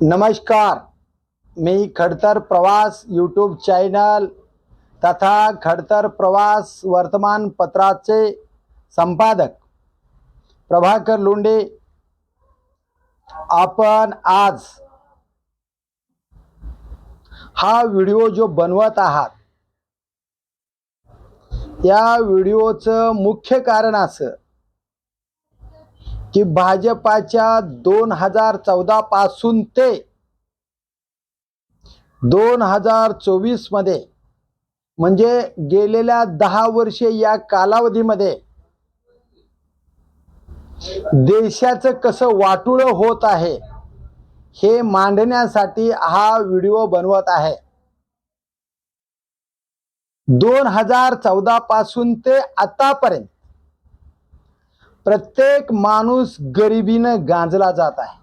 नमस्कार. मी खडतर प्रवास यूट्यूब चॅनल तथा खडतर प्रवास वर्तमानपत्राचे संपादक प्रभाकर लोंडे. आपण आज हा व्हिडिओ जो बनवत आहात या व्हिडिओचं मुख्य कारण असं की भाजपाच्या दोन हजार चौदा पासून ते दोन हजार चोवीसमध्ये म्हणजे गेलेल्या दहा वर्षे या कालावधीमध्ये देशाचं कसं वाटुळ होत आहे हे मांडण्यासाठी हा व्हिडिओ बनवत आहे. दोन हजार चौदा पासून ते आतापर्यंत प्रत्येक माणूस गरिबीनं गांजला जात आहे.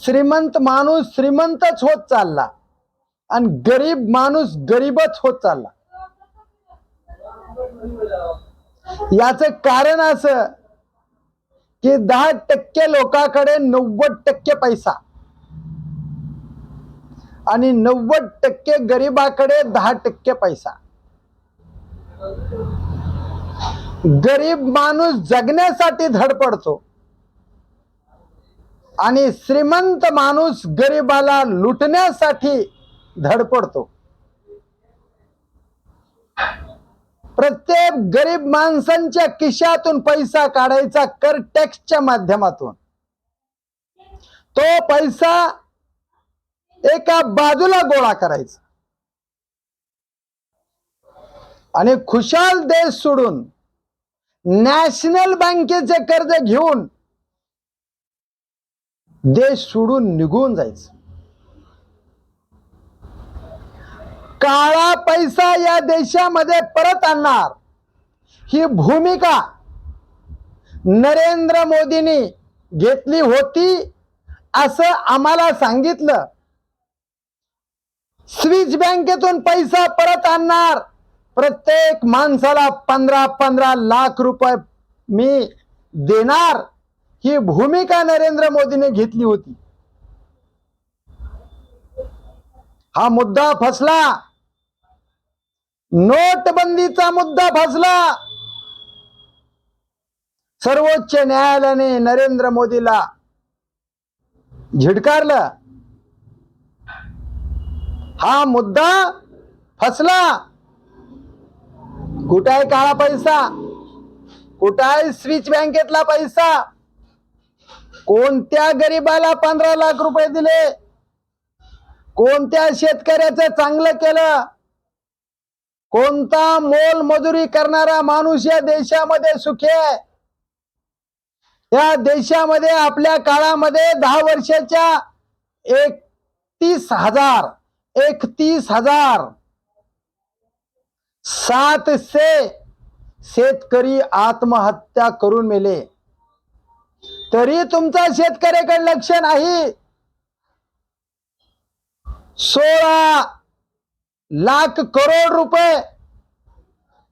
श्रीमंत माणूस श्रीमंतच होत चालला आणि गरीब माणूस गरीबच होत चालला. याच कारण असं की दहा टक्के लोकांकडे नव्वद टक्के पैसा आणि नव्वद टक्के गरीबाकडे दहा टक्के पैसा. गरीब माणूस जगण्यासाठी धडपडतो आणि श्रीमंत माणूस गरीबाला लुटण्यासाठी धडपडतो प्रत्येक गरीब माणसांच्या किशातून पैसा काढायचा कर टॅक्सच्या माध्यमातून. तो पैसा एका बाजूला गोळा करायचा. आणि खुशाल देश सोडून नॅशनल बँकेचे कर्ज घेऊन देश सोडून निघून जायचं. काळा पैसा या देशामध्ये परत आणणार. ही भूमिका नरेंद्र मोदींनी घेतली होती असं आम्हाला सांगितलं. स्विस बँकेतून पैसा परत आणणार. प्रत्येक माणसाला पंधरा पंधरा लाख रुपये मी देणार ही भूमिका नरेंद्र मोदीने घेतली होती. हा मुद्दा फसला. नोटबंदीचा मुद्दा फसला. सर्वोच्च न्यायालयाने नरेंद्र मोदीला झिडकारलं. हा मुद्दा फसला. कुठं आहे काळा पैसा? कुठं आहे स्विच बँकेतला पैसा? कोणत्या गरीबाला पंधरा लाख रुपये दिले? कोणत्या शेतकऱ्याचं चांगलं केलं? कोणता मोल मजुरी करणारा माणूस या देशामध्ये सुखी आहे? या देशामध्ये आपल्या काळामध्ये दहा वर्षाच्या एकतीस हजार एकतीस हजार सातशे शेतकरी आत्महत्या करून मेले. तरी तुमचा शेतकऱ्याकडे लक्ष नाही. सोळा लाख करोड रुपये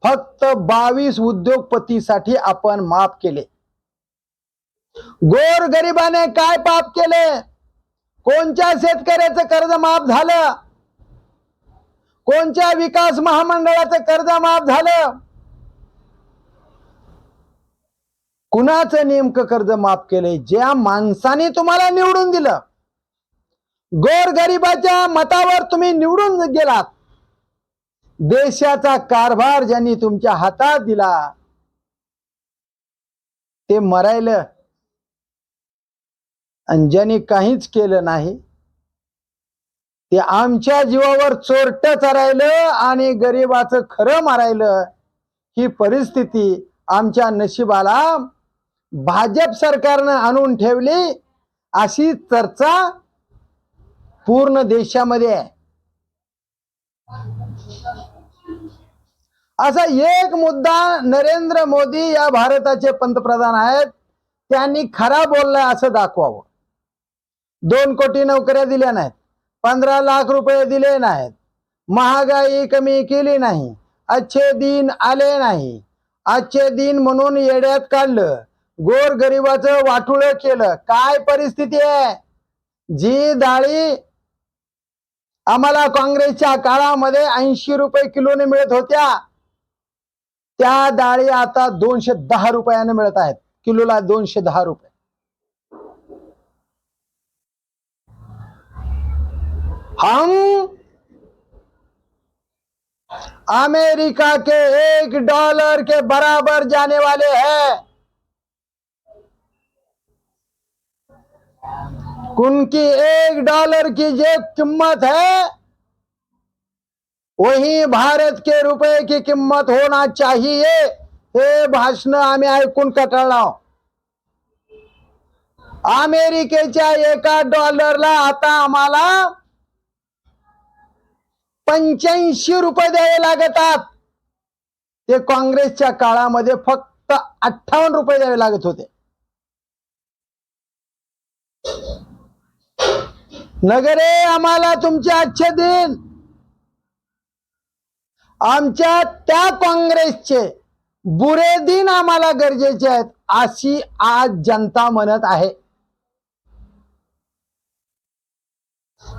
फक्त बावीस उद्योगपतीसाठी आपण माफ केले. गोर गरिबाने काय पाप केले? कोणत्या शेतकऱ्याचं कर्ज माफ झालं? कोणत्या विकास महामंडळाचं कर्ज माफ झालं? कुणाचं नेमकं कर्ज माफ केलंय? ज्या माणसाने तुम्हाला निवडून दिलं. गोरगरिबाच्या मतावर तुम्ही निवडून गेलात. देशाचा कारभार ज्यांनी तुमच्या हातात दिला ते मरायलं. आणि ज्यांनी काहीच केलं नाही ते आमच्या जीवावर चोरट चरायलं आणि गरिबाचं खरं मारायलं ही परिस्थिती आमच्या नशिबाला भाजप सरकारनं आणून ठेवली अशी चर्चा पूर्ण देशामध्ये आहे. असा एक मुद्दा नरेंद्र मोदी या भारताचे पंतप्रधान आहेत त्यांनी खरा बोललाय असं दाखवावं. दोन कोटी नोकऱ्या दिल्या नाहीत. पंधरा लाख रुपये दिले नाहीत. महागाई कमी केली नाही. अच्छे दिन आले नाही. आजचे दिन म्हणून येड्यात काढलं. गोर गरिबाचं वाटुळ केलं. काय परिस्थिती आहे? जी डाळी आम्हाला काँग्रेसच्या काळामध्ये ऐंशी रुपये किलोने मिळत होत्या. त्या डाळी आता दोनशे दहा रुपयाने मिळत आहेत. किलोला दोनशे दहा रुपये. हम अमेरिका के एक डॉलर के बराबर जाने वाले हैं। उनकी एक डॉलर की जो कीमत है, वही भारत के रुपए की किंमत होना चाहिए। हे भाषण आम्ही ऐकून कटाळलो अमेरिकेच्या एका डॉलरला आता आम्हाला पंच्याऐंशी रुपये द्यावे लागतात. ते काँग्रेसच्या काळामध्ये फक्त अठ्ठावन्न रुपये द्यावे लागत होते. नगरे आम्हाला तुमचे आजचे दिन आमच्या त्या काँग्रेसचे बुरे दिन आम्हाला गरजेचे आहेत अशी आज जनता म्हणत आहे.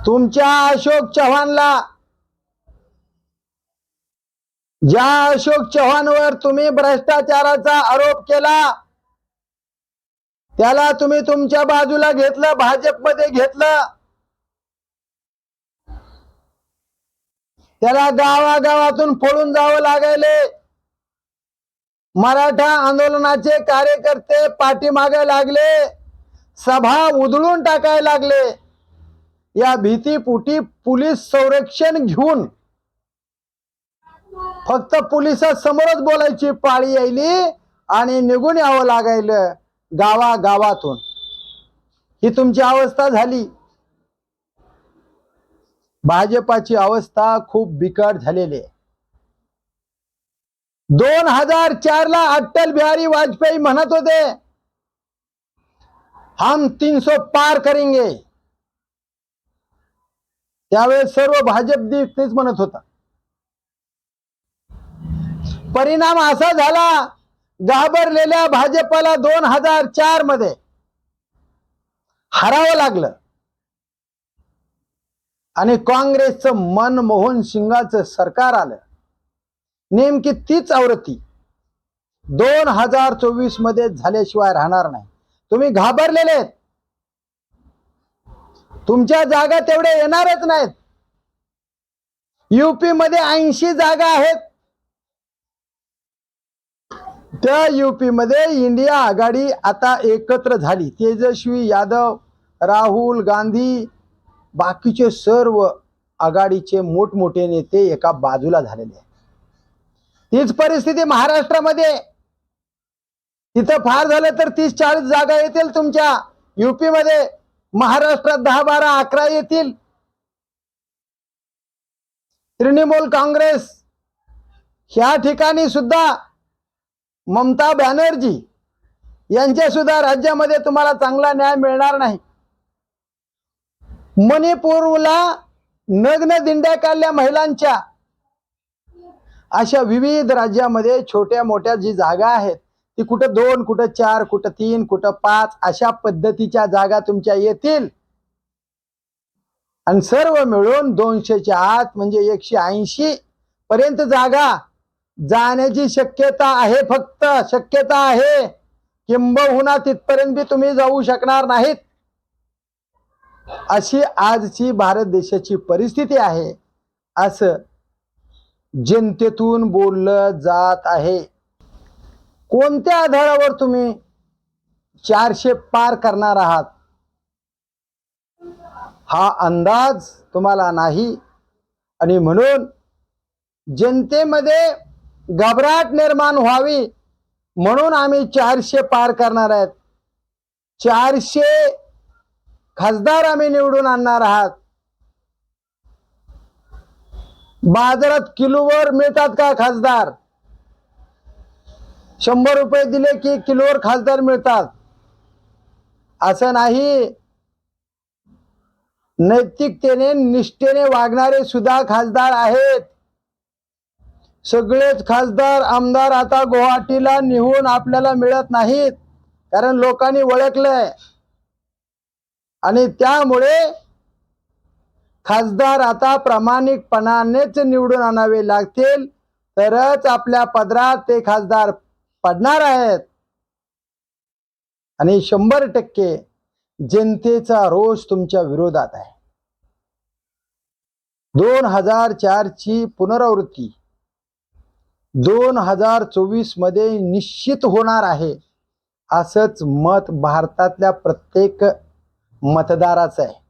तुमच्या अशोक चव्हाणला ज्या अशोक चव्हाणवर तुम्ही भ्रष्टाचाराचा आरोप केला त्याला तुम्ही तुमच्या बाजूला घेतलं भाजपमध्ये घेतलं. त्याला गावागावातून पळून जावं लागायले. मराठा आंदोलनाचे कार्यकर्ते पाठीमागे लागले. सभा उधळून टाकायला लागले. या भीतीपुटी पोलीस संरक्षण घेऊन फक्त पोलिसासमोरच बोलायची पाळी यायली आणि निघून यावं लागायलं गावागावातून. ही तुमची अवस्था झाली. भाजपाची अवस्था खूप बिकट झालेली आहे. दोन हजार चार ला अटल बिहारी वाजपेयी म्हणत होते हम तीन सो पार करेंगे. त्यावेळेस सर्व भाजप तेच म्हणत होता. परिणाम असा झाला घाबरलेल्या भाजपला दोन हजार चारमध्ये हरावं लागलं. आणि काँग्रेसचं मनमोहन सिंगाचं सरकार आलं. नेमकी तीच आवृत्ती दोन हजार चोवीसमध्ये झाल्याशिवाय राहणार नाही. तुम्ही घाबरलेले आहेत. तुमच्या जागा तेवढ्या येणारच नाहीत. युपी मध्ये ऐंशी जागा आहेत. त्या युपीमध्ये इंडिया आघाडी आता एकत्र झाली. तेजस्वी यादव राहुल गांधी बाकीचे सर्व आघाडीचे मोठमोठे नेते एका बाजूला झालेले आहेत. तीच परिस्थिती महाराष्ट्रामध्ये तिथं फार झालं तर तीस चाळीस जागा येतील तुमच्या युपीमध्ये. महाराष्ट्रात दहा बारा अकरा येतील. तृणमूल काँग्रेस ह्या ठिकाणी सुद्धा ममता बॅनर्जी यांच्या सुद्धा राज्यामध्ये तुम्हाला चांगला न्याय मिळणार नाही. मणिपूरला नग्न दिंड्या काढल्या महिलांच्या. अशा विविध राज्यामध्ये छोट्या मोठ्या जी जागा आहेत ती कुठं दोन कुठं चार कुठं तीन कुठं पाच अशा पद्धतीच्या जागा तुमच्या येतील. आणि सर्व मिळून दोनशेच्या आत म्हणजे एकशे ऐंशी पर्यंत जागा जाण्याची शक्यता आहे फक्त. शक्यता आहे किंबहुना तिथपर्यंत बी तुम्ही जाऊ शकणार नाहीत. अशी आजची भारत देशाची परिस्थिती आहे. असं जनतेतून बोललं जात आहे. कोणत्या आधारावर तुम्ही चारशे पार करणार आहात? हा अंदाज तुम्हाला नाही. आणि म्हणून जनतेमध्ये घबराट निर्माण व्हावी म्हणून आम्ही चारशे पार करणार आहेत. चारशे खासदार आम्ही निवडून आणणार आहात. बाजारात किलोवर मिळतात का खासदार? शंभर रुपये दिले की किलोवर खासदार मिळतात. असं नाही. नैतिकतेने निष्ठेने वागणारे सुद्धा खासदार आहेत. सगळेच खासदार आमदार आता गुवाहाटीला निहून आपल्याला मिळत नाहीत कारण लोकांनी ओळखलंय. आणि त्यामुळे खासदार आता प्रामाणिकपणानेच निवडून आणावे लागतील तरच आपल्या पदरात ते खासदार पडणार आहेत. आणि शंभर टक्के जनतेचा रोष तुमच्या विरोधात आहे. दोन हजार चारची पुनरावृत्ती. दोन हजार चोवीसमध्ये निश्चित होणार आहे. असंच मत भारतातल्या प्रत्येक मतदाराचं आहे.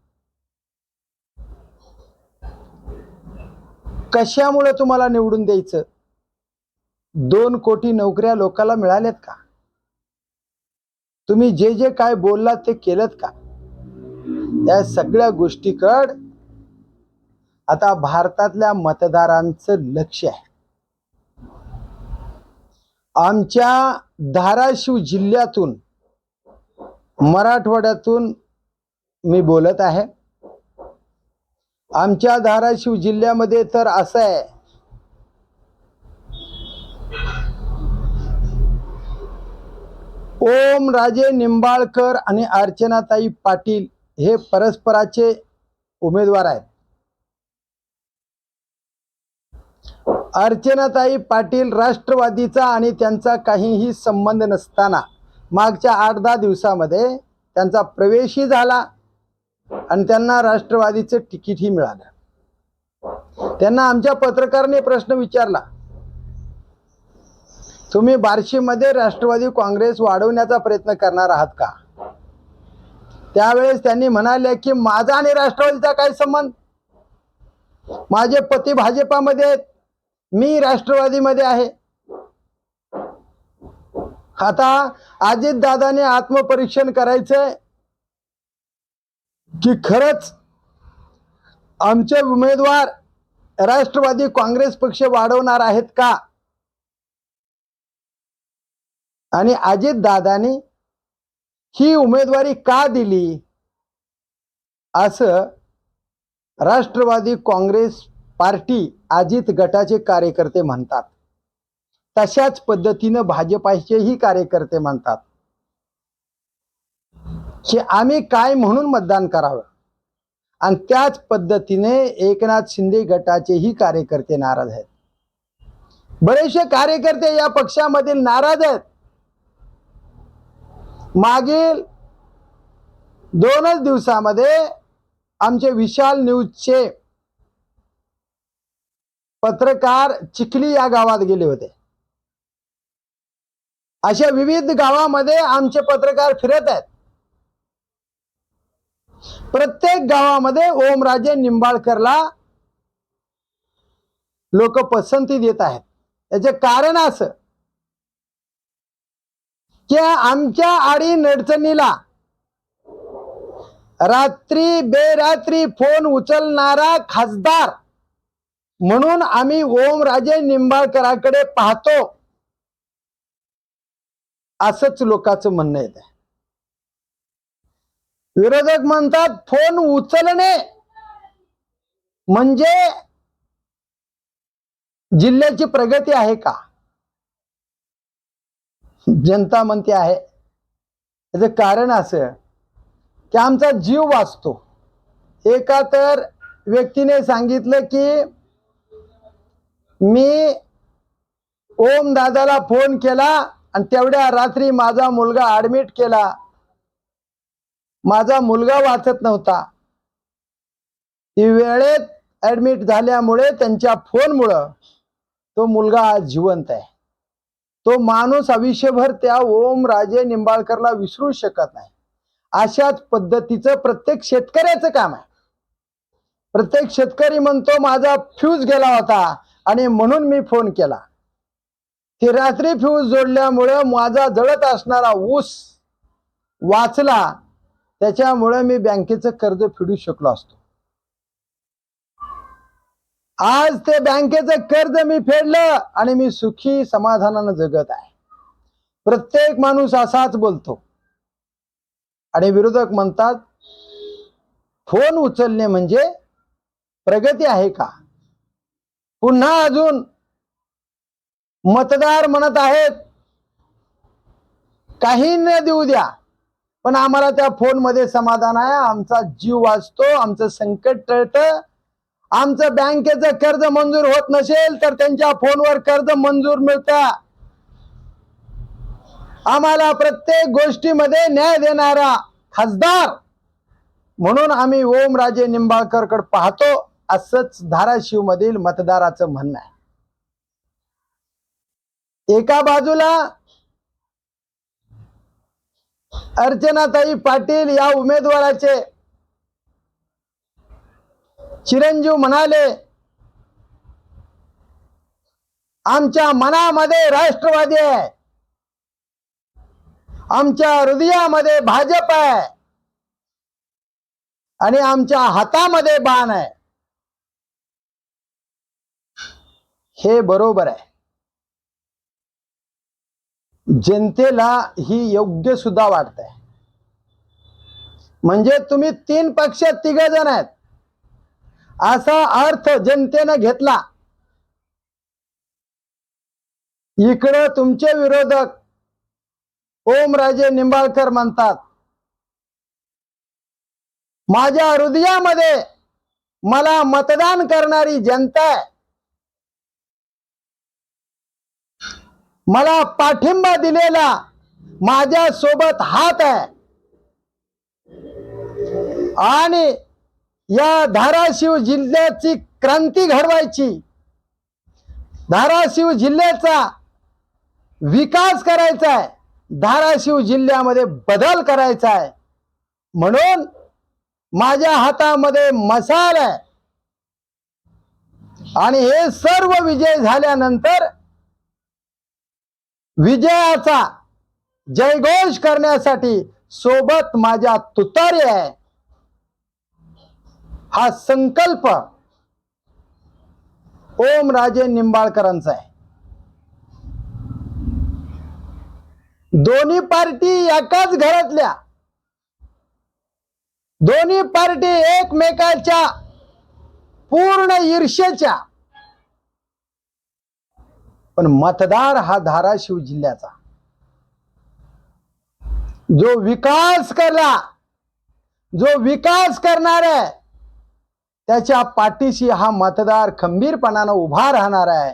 कशामुळे तुम्हाला निवडून द्यायचं? दोन कोटी नोकऱ्या लोकांना मिळाल्यात का? तुम्ही जे जे काय बोललात ते केलं का? या सगळ्या गोष्टीकड आता भारतातल्या मतदारांचं लक्ष आहे. आमच्या धाराशिव जिल्ह्यातून मराठवाड्यातून मी बोलत आहे. आमच्या धाराशिव जिल्ह्यामध्ये तर असं आहे ओम राजे निंबाळकर आणि अर्चनाताई पाटील हे परस्पराचे उमेदवार आहेत. अर्चनाताई पाटील राष्ट्रवादीचा आणि त्यांचा काहीही संबंध नसताना मागच्या आठ दहा दिवसामध्ये त्यांचा प्रवेशही झाला आणि त्यांना राष्ट्रवादीचं तिकीटही मिळालं. त्यांना आमच्या पत्रकाराने प्रश्न विचारला तुम्ही बार्शीमध्ये राष्ट्रवादी काँग्रेस वाढवण्याचा प्रयत्न करणार आहात का? त्यावेळेस त्यांनी म्हणाले की माझा आणि राष्ट्रवादीचा काय संबंध? माझे पती भाजपामध्ये आहेत. मी राष्ट्रवादीमध्ये आहे. आता अजित दादाने आत्मपरीक्षण करायचंय. की खरंच आमचे उमेदवार राष्ट्रवादी काँग्रेस पक्ष वाढवणार आहेत का? आणि अजितदादानी ही उमेदवारी का दिली? असं राष्ट्रवादी काँग्रेस पार्टी अजित गटाचे कार्यकर्ते म्हणतात. तशाच पद्धतीनं भाजपाचेही कार्यकर्ते म्हणतात. की आम्ही काय म्हणून मतदान करावं? आणि त्याच पद्धतीने एकनाथ शिंदे गटाचेही कार्यकर्ते नाराज आहेत. बरेचसे कार्यकर्ते या पक्षामधील नाराज आहेत. मागील दोनच दिवसामध्ये आमचे विशाल न्यूजचे पत्रकार चिखली या गावात गेले होते. अशा विविध गावामध्ये आमचे पत्रकार फिरत आहेत. प्रत्येक गावामध्ये ओमराजे निंबाळकरला लोक पसंती देत आहेत. याचे कारण असं की आमच्या आडी नडचणीला रात्री बेरात्री फोन उचलणारा खासदार म्हणून आम्ही ओमराजे निंबाळकराकडे पाहतो. असंच लोकांचं म्हणणं येत आहे विरोधक म्हणतात फोन उचलणे म्हणजे जिल्ह्याची प्रगती आहे का? जनता म्हणते आहे. याचं कारण असं की आमचा जीव वाचतो. एका तर व्यक्तीने सांगितलं की मी ओम दादाला फोन केला आणि तेवढ्या रात्री माझा मुलगा ऍडमिट केला. माझा मुलगा वाचत नव्हता. ती वेळेत ऍडमिट झाल्यामुळे त्यांच्या फोनमुळं तो मुलगा आज जिवंत आहे. तो माणूस आयुष्यभर त्या ओम राजे निंबाळकरला विसरू शकत नाही. अशाच पद्धतीचं प्रत्येक शेतकऱ्याचं काम आहे. प्रत्येक शेतकरी म्हणतो माझा फ्यूज गेला होता. आणि म्हणून मी फोन केला. ती रात्री फ्यूज जोडल्यामुळे माझा जळत असणारा ऊस वाचला. त्याच्यामुळे मी बँकेचं कर्ज फेडू शकलो असतो. आज ते बँकेचं कर्ज मी फेडलं आणि मी सुखी समाधानानं जगत आहे. प्रत्येक माणूस असाच बोलतो. आणि विरोधक म्हणतात फोन उचलणे म्हणजे प्रगती आहे का? पुन्हा अजून मतदार म्हणत आहेत काही न देऊ द्या. पण आम्हाला त्या फोनमध्ये समाधान आहे. आमचा जीव वाचतो आमचं संकट टळतं. आमचं बँकेचं कर्ज मंजूर होत नसेल तर त्यांच्या फोनवर कर्ज मंजूर मिळतं. आम्हाला प्रत्येक गोष्टीमध्ये न्याय देणारा खासदार म्हणून आम्ही ओमराजे निंबाळकरकडे पाहतो. असंच धाराशिव मधील मतदाराचं म्हणणं आहे. एका बाजूला अर्चनाताई पाटील या उमेदवाराचे चिरंजीव म्हणाले आमच्या मनामध्ये राष्ट्रवादी आहे. आमच्या हृदयामध्ये भाजप आहे. आणि आमच्या हातामध्ये बाण आहे. हे बरोबर आहे. जनतेला ही योग्य सुद्धा वाटत आहे म्हणजे तुम्ही तीन पक्ष तिघ जण आहेत. असा अर्थ जनतेनं घेतला. इकडं तुमचे विरोधक ओमराजे निंबाळकर म्हणतात माझ्या हृदयामध्ये मला मतदान करणारी जनता आहे. मला पाठिंबा दिलेला माझ्या सोबत हात आहे. आणि या धाराशिव जिल्ह्याची क्रांती घडवायची धाराशिव जिल्ह्याचा विकास करायचा आहे धाराशिव जिल्ह्यामध्ये बदल करायचा आहे. म्हणून माझ्या हातामध्ये मसाल आहे. आणि हे सर्व विजय झाल्यानंतर विजयाचा जयघोष करण्यासाठी सोबत माझ्या तुतारी आहे. हा संकल्प ओमराजे निंबाळकरांचा आहे. दोन्ही पार्टी एकाच घरातल्या. दोन्ही पार्टी एकमेकाच्या पूर्ण ईर्षेच्या पण मतदार हा धाराशिव जिल्ह्याचा. जो विकास करला जो विकास करणार आहे त्याच्या पाठीशी हा मतदार खंबीरपणानं उभा राहणार आहे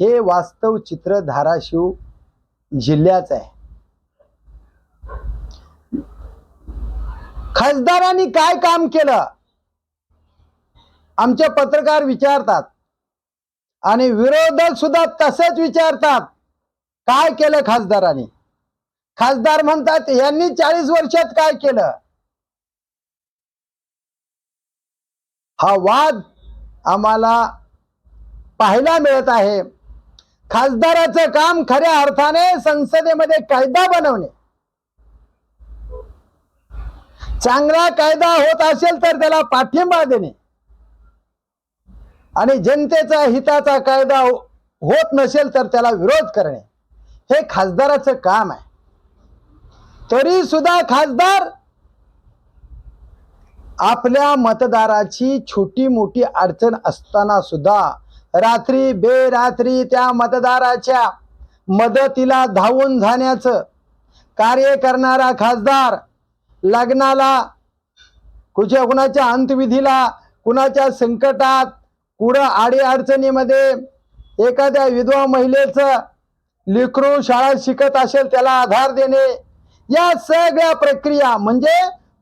हे वास्तव चित्र धाराशिव जिल्ह्याचं आहे. खासदारांनी काय काम केलं? आमचे पत्रकार विचारतात आणि विरोधक सुद्धा तसंच विचारतात काय केलं खासदारांनी? खासदार म्हणतात यांनी चाळीस वर्षात काय केलं? हा वाद आम्हाला पाहायला मिळत आहे. खासदाराचं काम खऱ्या अर्थाने संसदेमध्ये कायदा बनवणे. चांगला कायदा होत असेल तर त्याला पाठिंबा देणे. आणि जनतेचा हिताचा कायदा होत नसेल तर त्याला विरोध करणे हे खासदाराचं काम आहे. तरी सुद्धा खासदार आपल्या मतदाराची छोटी मोठी अडचण असताना सुद्धा रात्री बेरात्री त्या मतदाराच्या मदतीला धावून जाण्याचं कार्य करणारा खासदार लग्नाला कुठे कुणाच्या अंतविधीला कुणाच्या संकटात पुढं आडी अडचणीमध्ये एखाद्या विधवा महिलेचं लेकरू शाळा शिकत असेल त्याला आधार देणे या सगळ्या प्रक्रिया म्हणजे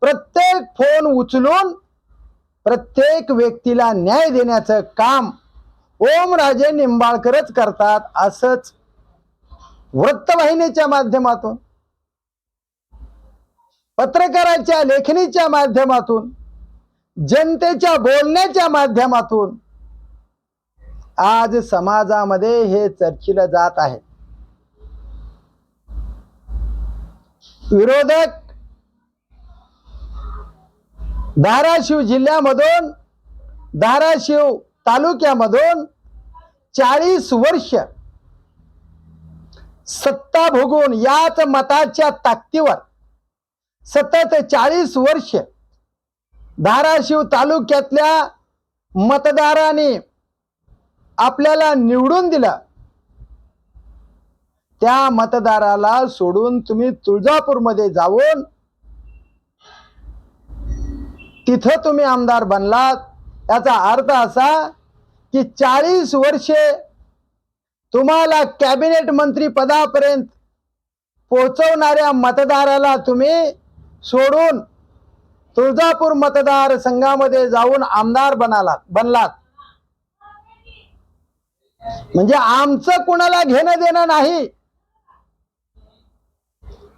प्रत्येक फोन उचलून प्रत्येक व्यक्तीला न्याय देण्याचं काम ओमराजे निंबाळकरच करतात असंच वृत्तवाहिनीच्या माध्यमातून पत्रकाराच्या लेखणीच्या माध्यमातून जनतेच्या बोलण्याच्या माध्यमातून आज समाजामध्ये हे चर्चिलं जात आहे. विरोधक धाराशिव जिल्ह्यामधून धाराशिव तालुक्यामधून चाळीस वर्ष सत्ता भोगून याच मताच्या ताकदीवर सतत चाळीस वर्ष धाराशिव तालुक्यातल्या मतदारांनी आपल्याला निवडून दिलं. त्या मतदाराला सोडून तुम्ही तुळजापूरमध्ये जाऊन तिथं तुम्ही आमदार बनलात. याचा अर्थ असा की चाळीस वर्षे तुम्हाला कॅबिनेट मंत्री पदापर्यंत पोहोचवणाऱ्या मतदाराला तुम्ही सोडून तुळजापूर मतदार संघामध्ये जाऊन आमदार बनालात बनलात. म्हणजे आमचं कुणाला घेणं देणं नाही.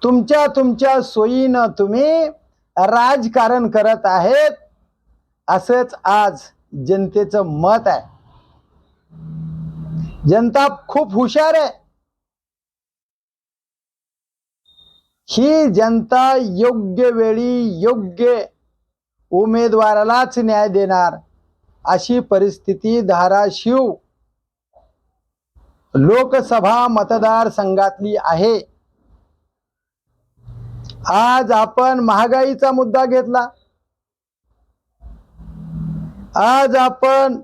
तुमच्या तुमच्या सोयीनं तुम्ही राजकारण करत आहेत. असंच आज जनतेचं मत आहे. जनता खूप हुशार आहे. ही जनता योग्य वेळी योग्य उमेदवारालाच न्याय देणार अशी परिस्थिती धाराशिव लोकसभा मतदारसंघातली आहे. आज आपण महागाईचा मुद्दा घेतला. आज आपण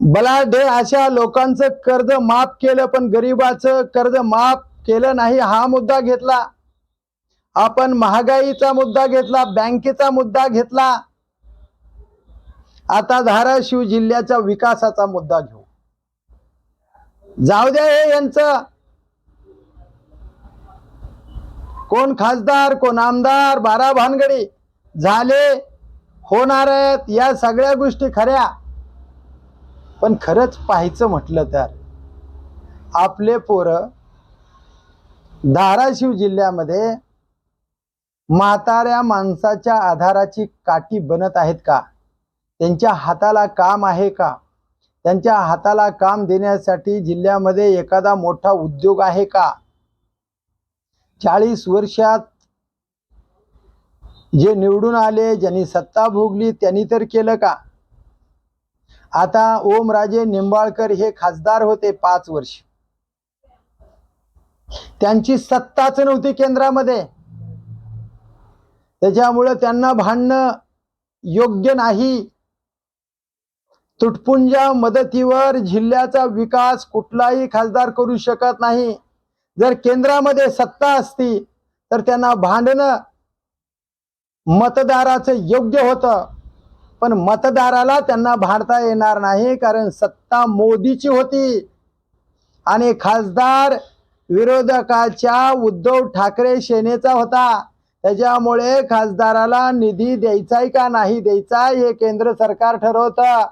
बलाढ्य अशा लोकांचं कर्ज माफ केलं पण गरिबाचं कर्ज माफ केलं नाही हा मुद्दा घेतला. आपण महागाईचा मुद्दा घेतला बँकेचा मुद्दा घेतला. आता धाराशिव जिल्ह्याच्या विकासाचा मुद्दा घेऊ. जाऊ द्या हे यांचं. कोण खासदार कोण आमदार बारा भानगडी. झाले होणार आहेत या सगळ्या गोष्टी खऱ्या. पण खरंच पाहायचं म्हटलं तर आपले पोरं धाराशिव जिल्ह्यामध्ये म्हाताऱ्या माणसाच्या आधाराची काठी बनत आहेत का? त्यांच्या हाताला काम आहे का? त्यांच्या हाताला काम देण्यासाठी जिल्ह्यामध्ये एखादा मोठा उद्योग आहे का? चाळीस वर्षात जे निवडून आले ज्यांनी सत्ता भोगली त्यांनी तर केलं का? आता ओमराजे निंबाळकर हे खासदार होते पाच वर्ष. त्यांची सत्ताच नव्हती केंद्रामध्ये. त्याच्यामुळं त्यांना भांडणं योग्य नाही. तुटपुंजा मदतीवर जिल्ह्याचा विकास कुठलाही खासदार करू शकत नाही. जर केंद्रामध्ये सत्ता असती तर त्यांना भांडणं मतदाराचं योग्य होतं. पण मतदाराला त्यांना भांडता येणार नाही कारण सत्ता मोदीची होती. आणि खासदार विरोधकाच्या उद्धव ठाकरे सेनेचा होता. त्याच्यामुळे खासदाराला निधी द्यायचाय का नाही द्यायचा हे केंद्र सरकार ठरवतं.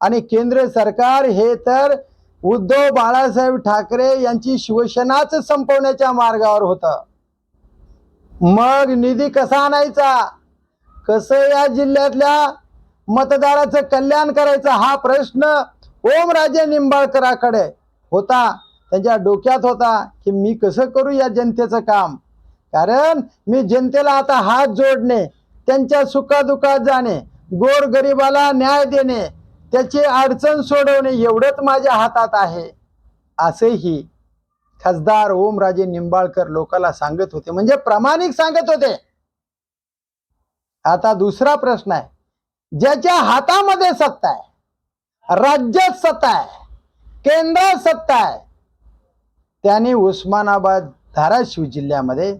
आणि केंद्र सरकार हे तर उद्धव बाळासाहेब ठाकरे यांची शिवसेनाच संपवण्याच्या मार्गावर होतं. मग निधी कसा आणायचा? कसं या जिल्ह्यातल्या मतदाराचं कल्याण करायचं हा प्रश्न ओमराजे निंबाळकराकडे होता. त्यांच्या डोक्यात होता की मी कसं करू या जनतेचं काम? कारण मी जनतेला आता हात जोडणे त्यांच्या सुखादुखात जाणे गोर गरिबाला न्याय देणे त्याची अडचण सोडवणे एवढंच माझ्या हातात आहे असेही खासदार ओमराजे निंबाळकर लोकाला सांगत होते. म्हणजे प्रामाणिक सांगत होते. आता दुसरा प्रश्न आहे. ज्याच्या हातामध्ये सत्ता आहे राज्यात सत्ता आहे केंद्रात सत्ता आहे त्याने उस्मानाबाद धाराशिव जिल्ह्यामध्ये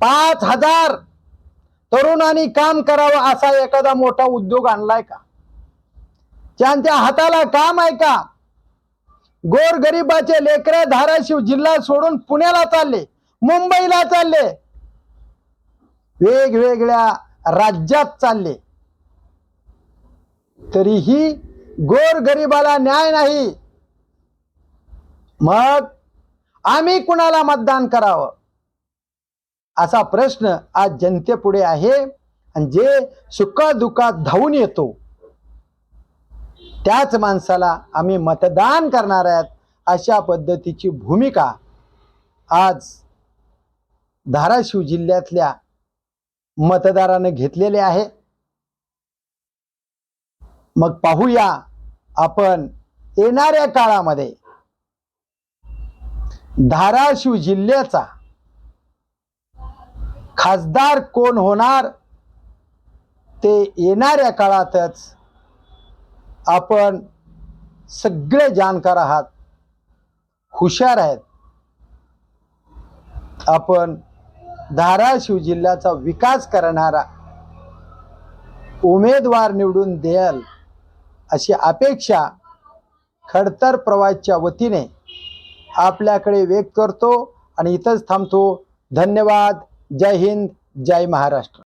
पाच हजार तरुणांनी काम करावं असा एखादा मोठा उद्योग आणलाय का? त्यांच्या हाताला काम आहे का? गोर गरिबाचे लेकर धाराशिव जिल्हा सोडून पुण्याला चालले मुंबईला चालले वेगवेगळ्या राज्यात चालले. तरीही गोर गरिबाला न्याय नाही. मग आम्ही कुणाला मतदान करावं? असा प्रश्न आज जनतेपुढे आहे आणि जे सुखादुखात धावून येतो. त्याच माणसाला आम्ही मतदान करणार आहेत अशा पद्धतीची भूमिका आज धाराशिव जिल्ह्यातल्या मतदारानं घेतलेले आहे. मग पाहूया आपण येणाऱ्या काळामध्ये धाराशिव जिल्ह्याचा खासदार कोण होणार? ते येणाऱ्या काळातच आपण सगळे जाणकार आहात हुशार आहेत. आपण धाराशिव जिल्ह्याचा विकास करणारा उमेदवार निवडून देल अशी अपेक्षा खडतर प्रवासच्या वतीने आपल्याकडे व्यक्त करतो आणि इथंच थांबतो. धन्यवाद. जय हिंद. जय महाराष्ट्र.